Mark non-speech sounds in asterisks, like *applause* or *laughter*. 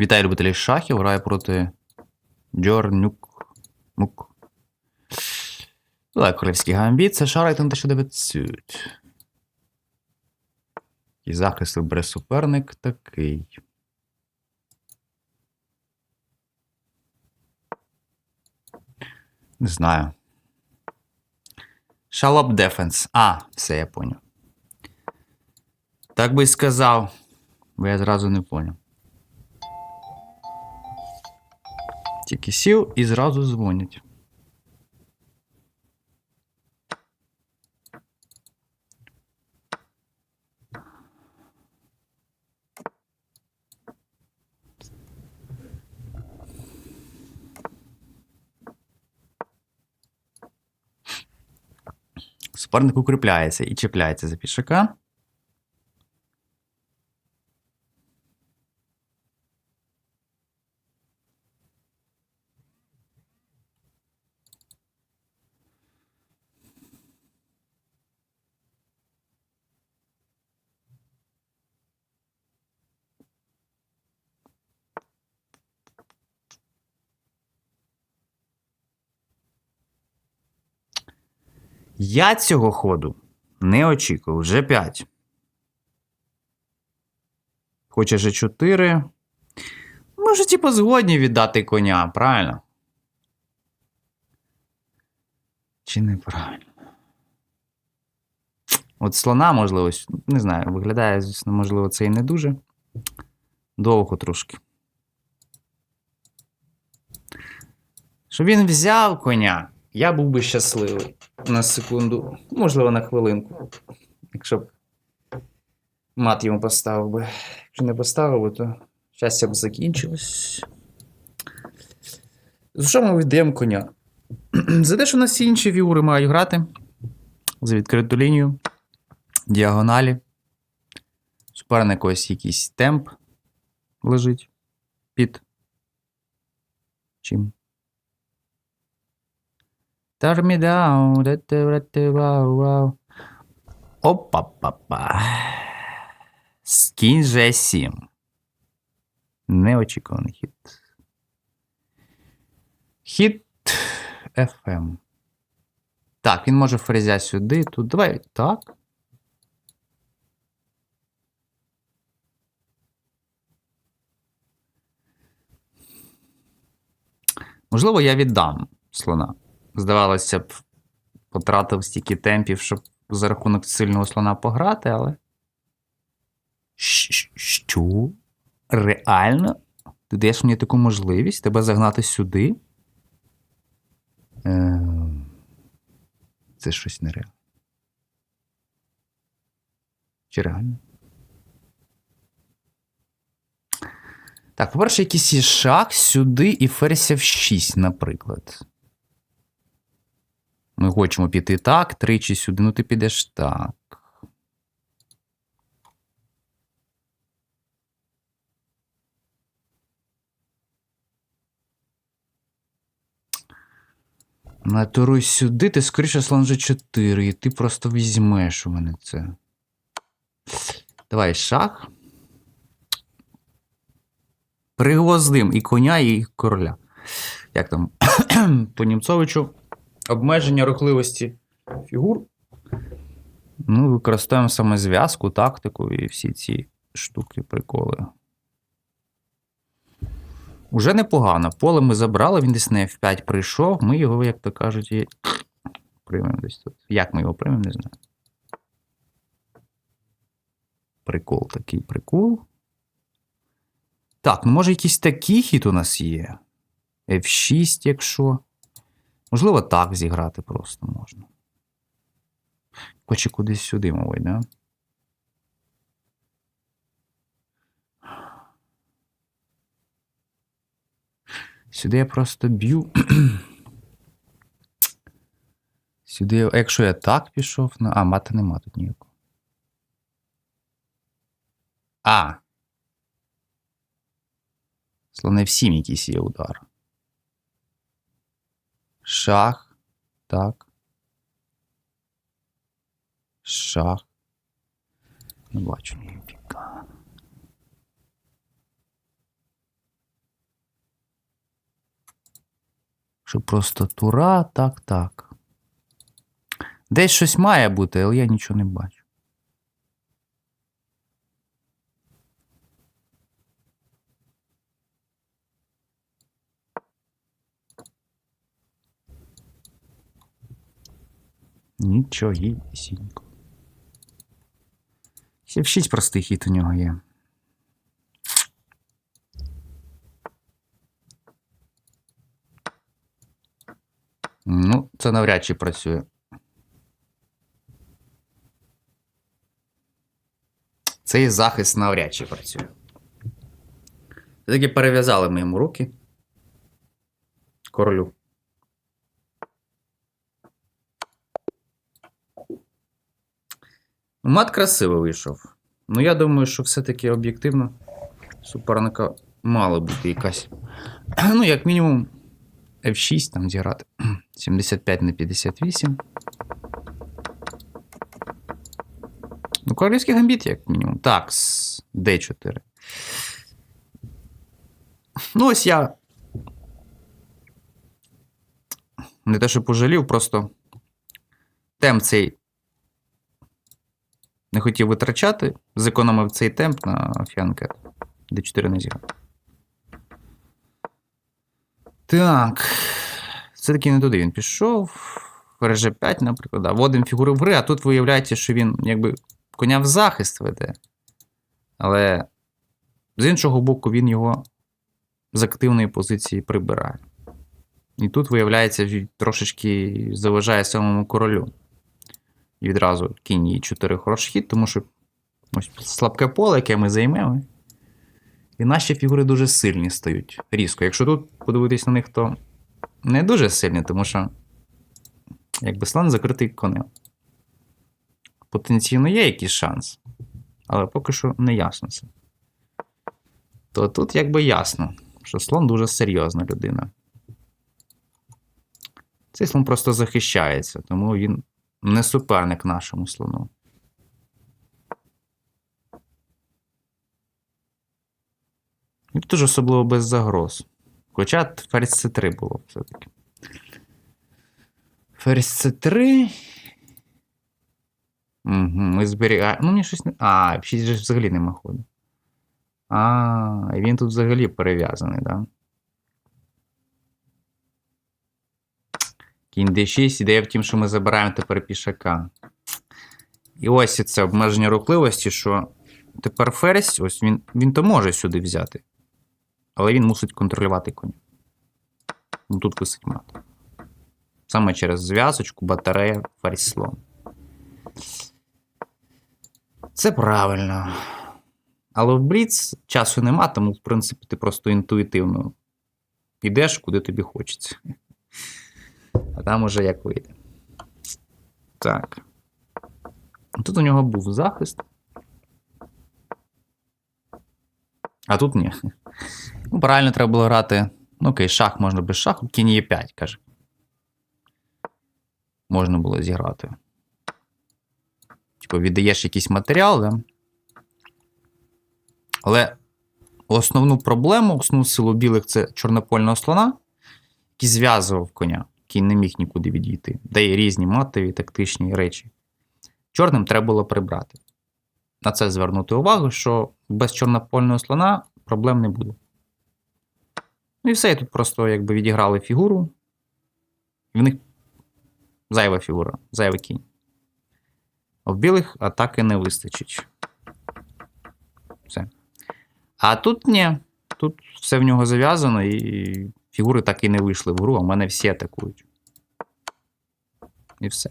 Вітаю любителі шахів. Грає проти Джорнюк. Мук. Давай, королівський гамбіт. Це шарить на 1900. І захист вибере суперник такий. Не знаю. Шалоп Дефенс. А, все, я поняв. Так би й сказав, бо я зразу не поняв. Тільки сів і зразу дзвонять. Суперник укріпляється і чіпляється за пішака. Я цього ходу не очікував. Вже 5. Хоче вже 4. Ми вже, типу, згодні віддати коня, правильно? Чи неправильно? От слона, можливо, не знаю, виглядає, звісно, можливо, це і не дуже. Довго трошки. Щоб він взяв коня, я був би щасливий. На секунду, можливо, на хвилинку. Якщо б мат йому поставив би. Якщо не поставив би, то щастя б закінчилось. За що ми віддаємо коня? *clears throat* За те, що у нас інші фігури мають грати. За відкриту лінію, діагоналі. Суперник ось якийсь темп лежить під чим? Turn me down. Опа-па-па. Скінь же 7. Неочікуваний хід. Хід FM. Так, він може ферзя сюди, тут. Давай так. Можливо, я віддам слона. Здавалося б, потратив стільки темпів, щоб за рахунок сильного слона пограти, але. Що? Реально? Ти даєш мені таку можливість тебе загнати сюди? Е, Це щось нереально. Чи реально? Так, по-перше, якийсь шах сюди і ферзь в 6, наприклад. Ми хочемо піти так, тричі сюди, ну ти підеш так. Натуруй сюди, ти скоріше слон вже 4, і ти просто візьмеш у мене це. Давай шах. Пригвоздим і коня, і короля. Як там? *clears throat* По Німцовичу обмеження рухливості фігур. Ну, використовуємо саме зв'язку, тактику і всі ці штуки, приколи. Уже непогано. Поле ми забрали, він десь на F5 прийшов. Ми його, як то кажуть, приймемо десь тут. Як ми його приймемо, не знаю. Прикол такий прикол. Так, ну може якийсь такий хід у нас є. F6, якщо. Можливо, так зіграти просто можна. Хоче кудись сюди, мовить, да? Сюди я просто б'ю. *clears throat* Сюди, а якщо я так пішов, на. А, мати нема тут ніякого. А. Слони всім якийсь є удар. Шах. Так. Шах. Не бачу ніфіка. Що просто тура, так, так. Десь щось має бути, але я нічого не бачу. Нічого сінько. Ще шість простих хід у нього є. Ну, це навряд чи працює. Цей захист навряд чи працює. Все-таки перев'язали ми йому руки. Королю. Мат красиво вийшов. Ну, я думаю, що все-таки об'єктивно суперника мала бути якась. *clears throat* Ну, як мінімум, F6 там зіграти. *clears throat* 75 на 58. Ну, королівський гамбіт, як мінімум. Так, с- D4. Ну, ось я. Не те, що пожалів, просто темп цей не хотів витрачати, зекономив цей темп на фіанке. D4 не зіграв. Так. Все-таки не туди він пішов. Ферж 5, наприклад. Да. Вводимо фігуру в гри, а тут виявляється, що він якби коня в захист веде. Але з іншого боку, він його з активної позиції прибирає. І тут, виявляється, він трошечки заважає самому королю. І відразу кінь і 4 хороший хід, тому що ось слабке поле, яке ми займемо. І наші фігури дуже сильні стають різко. Якщо тут подивитись на них, то не дуже сильні, тому що якби слон закритий конем. Потенційно є якийсь шанс, але поки що не ясно це. То тут якби ясно, що слон дуже серйозна людина. Цей слон просто захищається, тому він не суперник нашому слону. І тут особливо без загроз. Хоча ферзь С3 було все-таки. Ферзь С3. Угу, ми зберігаємо. Ну, мені щось не. А, взагалі нема ходу. А, і він тут взагалі перев'язаний, да? Кінь D6, ідея в тім, що ми забираємо тепер пішака. І ось це обмеження рухливості, що тепер ферзь, ось він, він то може сюди взяти. Але він мусить контролювати коня. Ну, тут висить мат. Саме через зв'язочку, батарея, ферзь слон. Це правильно. Але в Бліц часу нема, тому, в принципі, ти просто інтуїтивно йдеш, куди тобі хочеться. А там уже як вийде. Так. Тут у нього був захист. А тут ні. Ну, правильно треба було грати. Ну, окей, шах можна без шаху. Кінь є 5, каже. Можна було зіграти. Типу, віддаєш якийсь матеріал, да? Але основну проблему, основну силу білих це чорнопольного слона, який зв'язував коня. Кінь не міг нікуди відійти. Де є різні матові, тактичні речі. Чорним треба було прибрати. На це звернути увагу, що без чорнопольного слона проблем не буде. Ну і все, і тут просто якби відіграли фігуру. І в них зайва фігура, зайвий кінь. А в білих атаки не вистачить. Все. А тут ні. Тут все в нього зав'язано, і фігури так і не вийшли в гру, а в мене всі атакують. І все.